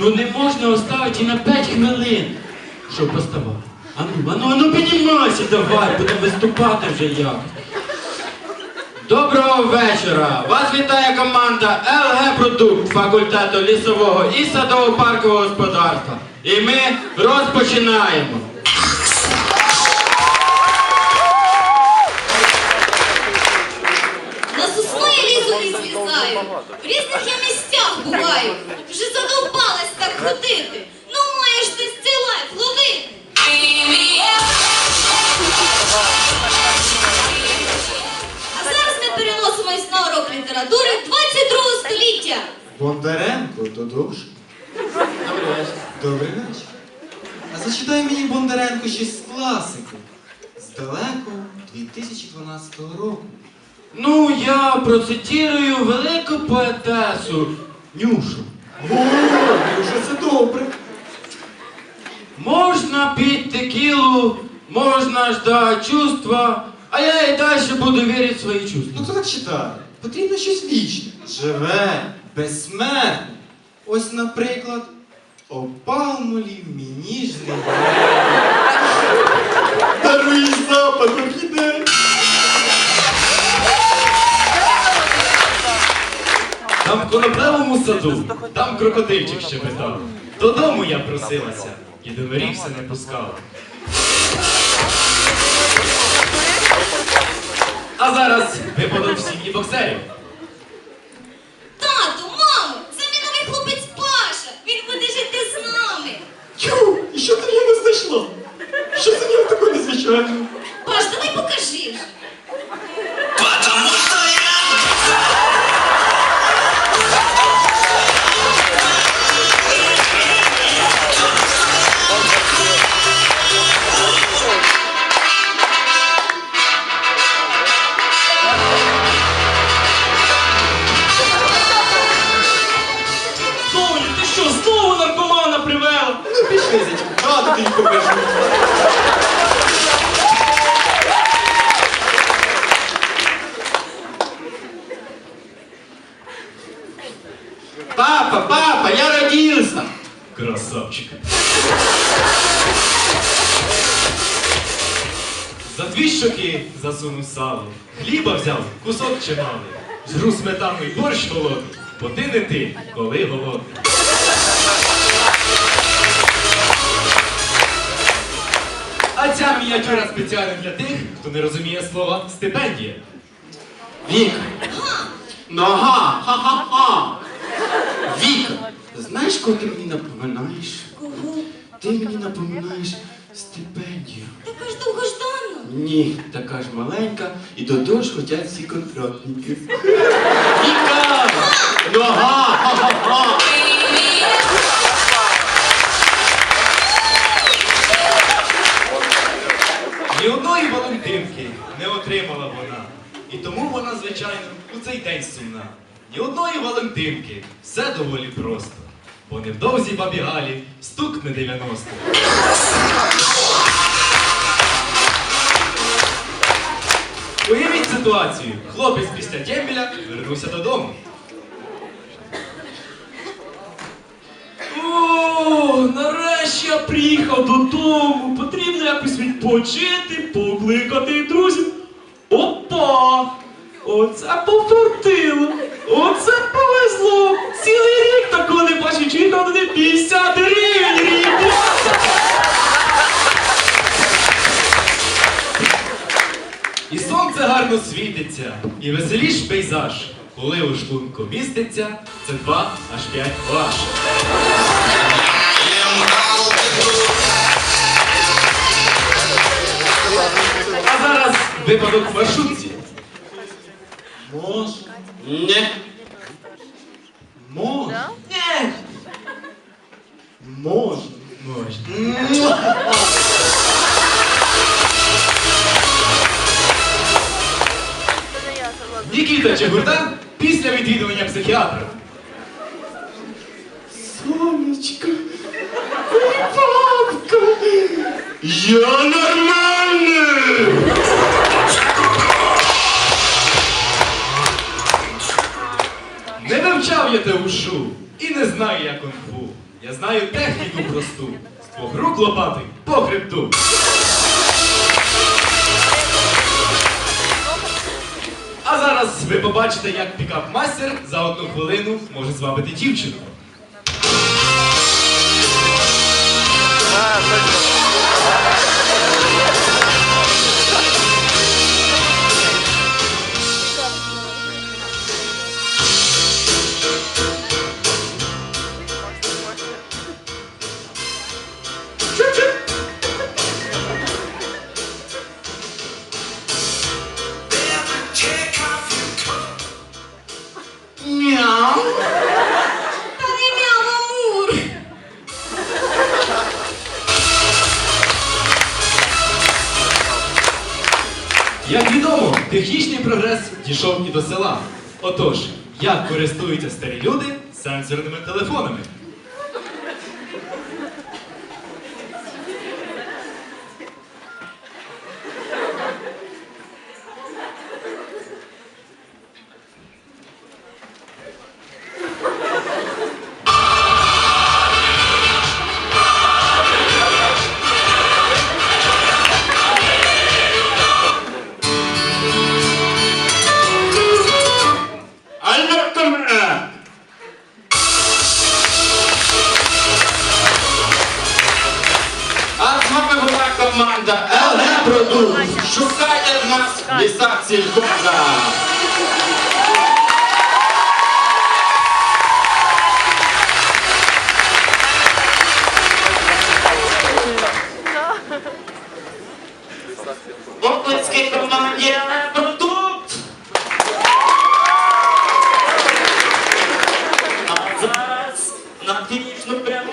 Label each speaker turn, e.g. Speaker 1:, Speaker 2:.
Speaker 1: Ну не можна оставити на 5 хвилин. щоб поставати. Ну а ну піднімайся давай, будемо виступати вже як. Доброго вечора! Вас вітає команда ЛГ Продукт факультету лісового і садово-паркового господарства. І ми розпочинаємо.
Speaker 2: Лізу. В різних я місцях буваю. Вже задовбалась так ходити. Ну маєш ти цей лайф ловити. А зараз ми переносимось на урок літератури 22 століття.
Speaker 3: Бондаренко до душ. Добрий вечір. А зачитай мені Бондаренко щось з класики. З далекого 2012 року.
Speaker 1: Ну, я процитірую велику поетесу Нюшу.
Speaker 3: О, вже це добре.
Speaker 1: Можна пить текілу, можна ждать чувства, а я і далі буду вірити в свої
Speaker 3: Ну
Speaker 1: чувства.
Speaker 3: хто так читає? Потрібно щось вічне. Живе, безсмертне. Ось, наприклад, опалмолів мені ж не Даруй запах орхідей.
Speaker 4: Там в коноплевому саду, там крокодильчик щебетав. Додому я просилася, і до воріг все не пускала. А зараз випадок в сім'ї боксерів.
Speaker 1: Папа, папа, я родился!
Speaker 4: Красавчик. За дві щоки засунув сало. Хліба взяв, кусок чималий. Жру сметану і борщ холодний, бо ти не ти, коли голодний. А ця мініатюра спеціально для тих, хто не розуміє слова стипендія.
Speaker 1: Віка. Нога, ха-ха-ха. Віка, знаєш, кого ти мені напоминаєш?
Speaker 2: Кого?
Speaker 1: Ти мені напоминаєш стипендію.
Speaker 2: Така ж довгожданна.
Speaker 1: Ні, така ж маленька, і до того ж хотять всі контрактники. Віка!
Speaker 4: Ні одної Валентинки, все доволі просто. Бо невдовзі бабі Галі стукне 90. Уявіть ситуацію. Хлопець після дембеля вернувся додому. О, нарешті я приїхав додому. Потрібно якось відпочити, покликати друзів. Опа! Оце пофартило! Оце повезло! Цілий рік такого не бачив, чи там не 50 гривень! І сонце гарно світиться, і веселіш пейзаж. Коли у шлунку міститься, це 2 аж 5 ваш. А зараз випадок в маршрутці.
Speaker 3: Може,
Speaker 1: Ні.
Speaker 3: може,
Speaker 1: Ні.
Speaker 3: може.
Speaker 4: Можна. Нікіта Чегурдан після відвідування психіатра.
Speaker 3: Сонечко, бабка, я нормальний.
Speaker 4: Вивчав я те ушу і не знаю я кунг-фу. Я знаю техніку просту. З двох рук лопати по хребту. А зараз ви побачите, як пікап-мастер за одну хвилину може звабити дівчину. Дійшов і до села. Отож, як користуються старі люди сенсорними телефонами?
Speaker 1: Шукайте нас в лісах сількоза! Оплески команді продукт! А зараз на північну пряму